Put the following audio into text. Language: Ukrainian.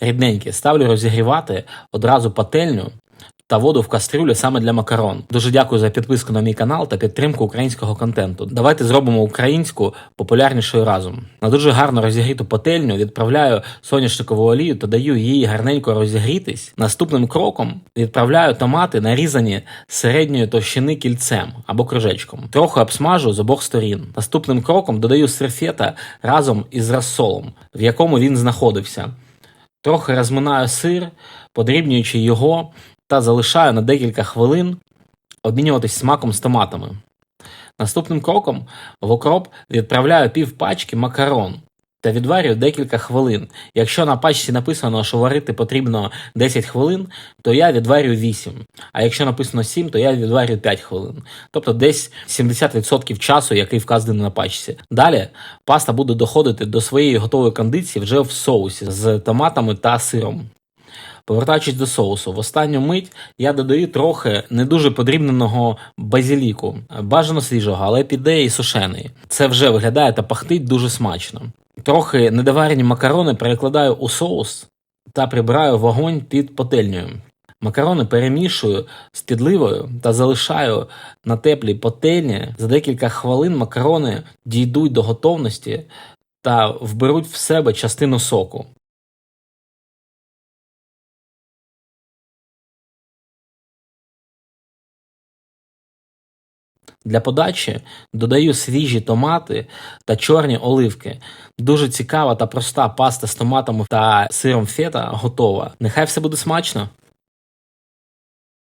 рідненькі, ставлю розігрівати одразу пательню та воду в кастрюлю саме для макарон. Дуже дякую за підписку на мій канал та підтримку українського контенту. Давайте зробимо українську популярнішою разом. На дуже гарно розігріту пательню відправляю соняшникову олію та даю їй гарненько розігрітись. Наступним кроком відправляю томати, нарізані середньої товщини кільцем або кружечком. Трохи обсмажу з обох сторін. Наступним кроком додаю сир фета разом із розсолом, в якому він знаходився. Трохи розминаю сир, подрібнюючи його та залишаю на декілька хвилин обмінюватись смаком з томатами. Наступним кроком в окроп відправляю пів пачки макарон та відварюю декілька хвилин. Якщо на пачці написано, що варити потрібно 10 хвилин, то я відварюю 8. А якщо написано 7, то я відварюю 5 хвилин. Тобто десь 70% часу, який вказаний на пачці. Далі паста буде доходити до своєї готової кондиції вже в соусі з томатами та сиром. Повертаючись до соусу, в останню мить я додаю трохи не дуже подрібненого базіліку, бажано свіжого, але піде і сушений. Це вже виглядає та пахтить дуже смачно. Трохи недоварені макарони перекладаю у соус та прибираю вогонь під пательнею. Макарони перемішую з підливою та залишаю на теплій пательні. За декілька хвилин макарони дійдуть до готовності та вберуть в себе частину соку. Для подачі додаю свіжі томати та чорні оливки. Дуже цікава та проста паста з томатами та сиром фета готова. Нехай все буде смачно.